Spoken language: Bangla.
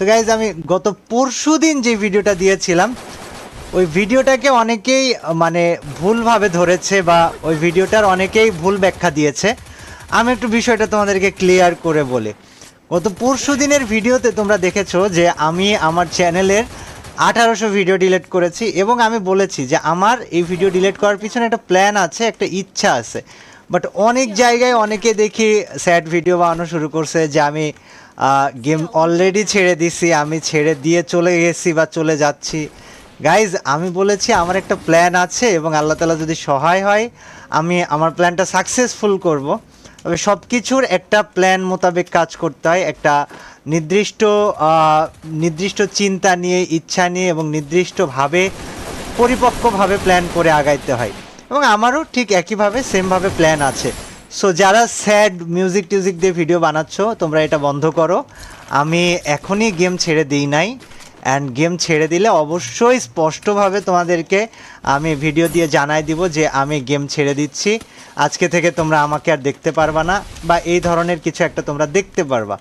সো গাইজ আমি গত পরশু দিন যে ভিডিওটা দিয়েছিলাম, ওই ভিডিওটাকে অনেকেই মানে ভুলভাবে ধরেছে বা ওই ভিডিওটার অনেকেই ভুল ব্যাখ্যা দিয়েছে। আমি একটু বিষয়টা তোমাদেরকে ক্লিয়ার করে বলি। গত পরশু দিনের ভিডিওতে তোমরা দেখেছ যে আমি আমার চ্যানেলের আঠারোশো ভিডিও ডিলিট করেছি এবং আমি বলেছি যে আমার এই ভিডিও ডিলিট করার পিছনে একটা প্ল্যান আছে, একটা ইচ্ছা আছে। বাট অনেক জায়গায় অনেকে দেখি স্যাড ভিডিও বানানো শুরু করছে যে আমি গেম অলরেডি ছেড়ে দিছি আমি ছেড়ে দিয়ে চলে গেছি বা চলে যাচ্ছি। গাইজ আমি বলেছি আমার একটা প্ল্যান আছে এবং আল্লাহ তালা যদি সহায় হয় আমি আমার প্ল্যানটা সাকসেসফুল করব। তবে সব কিছুর একটা প্ল্যান মোতাবেক কাজ করতে হয় একটা নির্দিষ্ট নির্দিষ্ট চিন্তা নিয়ে ইচ্ছা নিয়ে এবং নির্দিষ্টভাবে পরিপক্কভাবে প্ল্যান করে আগাইতে হয়। এবং আমারও ঠিক একইভাবে সেমভাবে প্ল্যান আছে। সো যারা স্যাড মিউজিক টিউজিক দিয়ে ভিডিও বানাচ্ছ, তোমরা এটা বন্ধ করো। আমি এখনই গেম ছেড়ে দিই নাই। অ্যান্ড গেম ছেড়ে দিলে অবশ্যই স্পষ্টভাবে তোমাদেরকে আমি ভিডিও দিয়ে জানাই দিব যে আমি গেম ছেড়ে দিচ্ছি। আজকে থেকে তোমরা আমাকে আর দেখতে পারবা না বা এই ধরনের কিছু একটা তোমরা দেখতে পারবা।